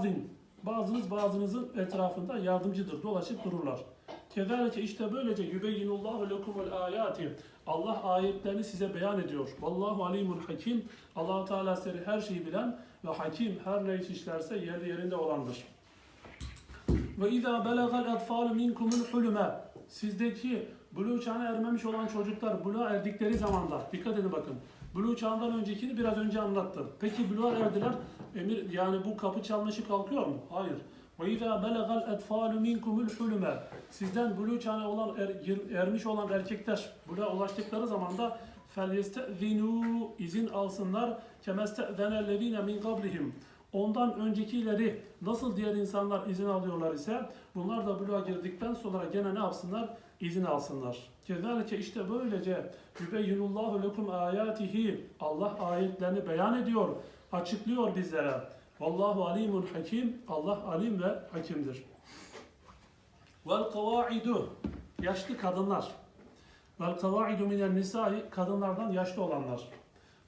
ba'zin. Bazınız bazınızın etrafında yardımcıdır, dolaşıp dururlar. Kezalike işte böylece yübeyyinullahu lekumul ayati. Allah ayetlerini size beyan ediyor. Vallahu alimul hakim. allah Teala seri her şeyi bilen ve hakim her ne iş işlerse yerli yerinde olandır. Ve izâ belagal etfâlu minkumul hulüme. Sizdeki buluğ çağına ermemiş olan çocuklar buluğa erdikleri zamanda, dikkat edin bakın. Buluğ çağından öncekini biraz önce anlattım. Peki buluğa erdiler, emir yani bu kapı çalmışı kalkıyor mu? Hayır. Ve izâ belagal etfâlu minkumul hulüme. Sizden buluğ çağına olan er, gir- ermiş olan erkekler buluğa ulaştıkları zamanda فَلْيَسْتَذِنُوا izin alsınlar كَمَسْتَذَنَ min qablihim. Ondan öncekileri nasıl diğer insanlar izin alıyorlar ise bunlar da buluğa girdikten sonra gene ne yapsınlar? İzin alsınlar. Kezalike işte böylece yübeyyinullahu lekum ayatihi Allah ayetlerini beyan ediyor, açıklıyor bizlere. Vallahu alimun hakim. Allah alim ve hakimdir. Vel kavaidu yaşlı kadınlar. Vel kavaidu minen nisai kadınlardan yaşlı olanlar.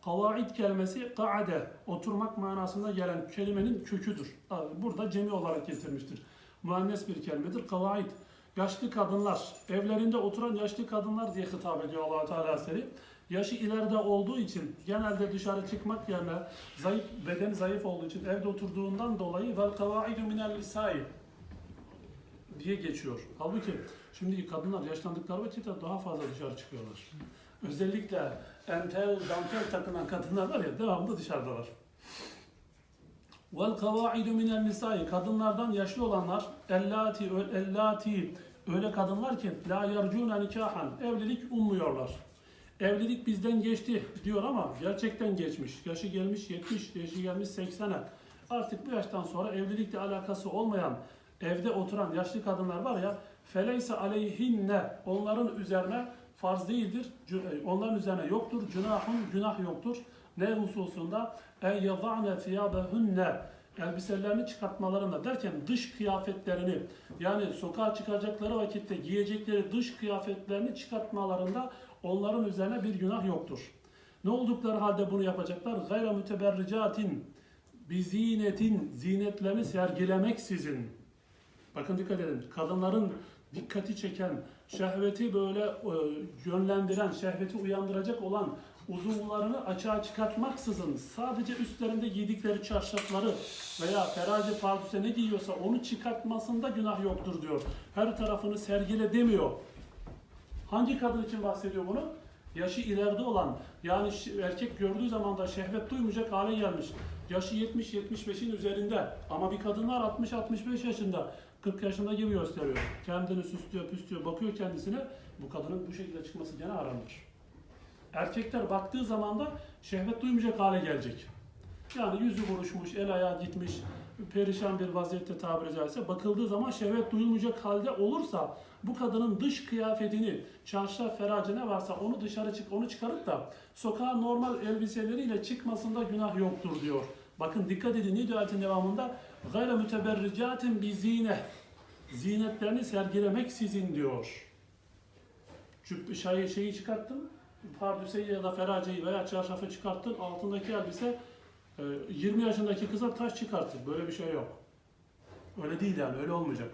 Kavaid kelimesi kaade, oturmak manasında gelen kelimenin köküdür. Burada cemi olarak getirmiştir. Müennes bir kelimedir. Kavaid, yaşlı kadınlar, evlerinde oturan yaşlı kadınlar diye hitap ediyor allah Teala seri. Yaşı ileride olduğu için genelde dışarı çıkmak yerine zayıf, bedeni zayıf olduğu için evde oturduğundan dolayı vel kavaidu minel nisai diye geçiyor. Halbuki şimdi kadınlar yaşlandıkları vakitte daha fazla dışarı çıkıyorlar. Özellikle entel, dantel takınan kadınlar var ya devamlı dışarıdalar. Vel kavaidu minel nisai kadınlardan yaşlı olanlar ellati ellati öyle kadınlar ki la yercuna nikahan evlilik ummuyorlar. Evlilik bizden geçti diyor ama gerçekten geçmiş. Yaşı gelmiş 70, yaşı gelmiş 80'e. Artık bu yaştan sonra evlilikle alakası olmayan evde oturan yaşlı kadınlar var ya feleyse aleyhinne onların üzerine farz değildir. Cü- Onların üzerine yoktur. Cünahun günah yoktur. Ne hususunda? E yada'ne thiyabehunne elbiselerini çıkartmalarında derken dış kıyafetlerini yani sokağa çıkacakları vakitte giyecekleri dış kıyafetlerini çıkartmalarında onların üzerine bir günah yoktur. Ne oldukları halde bunu yapacaklar? Gayra müteberricatin bi zinetin zinetlerini sergilemeksizin Bakın dikkat edin. Kadınların dikkati çeken, şehveti böyle e, yönlendiren, şehveti uyandıracak olan uzuvlarını açığa çıkartmaksızın sadece üstlerinde giydikleri çarşafları veya ferace pardüse ne giyiyorsa onu çıkartmasında günah yoktur diyor. Her tarafını sergile demiyor. Hangi kadın için bahsediyor bunu? Yaşı ileride olan, yani erkek gördüğü zaman da şehvet duymayacak hale gelmiş. Yaşı 70-75'in üzerinde ama bir kadın var 60-65 yaşında, 40 yaşında gibi gösteriyor. Kendini süslüyor, püslüyor, bakıyor kendisine. Bu kadının bu şekilde çıkması gene aranır. Erkekler baktığı zaman da şehvet duymayacak hale gelecek. Yani yüzü buruşmuş, el ayağı gitmiş, perişan bir vaziyette tabiri caizse bakıldığı zaman şehvet duyulmayacak halde olursa bu kadının dış kıyafetini, çarşaf, ferace ne varsa onu dışarı çık, onu çıkarıp da sokağa normal elbiseleriyle çıkmasında günah yoktur diyor. Bakın dikkat edin ne diyor ayetin devamında? Gayre müteberricatin bi zine. Zinetlerini sergilemek sizin diyor. Cübb şeyi, şeyi çıkarttın, pardüseyi ya da feraceyi veya çarşafı çıkarttın, altındaki elbise e, 20 yaşındaki kıza taş çıkartır. Böyle bir şey yok. Öyle değil yani, öyle olmayacak.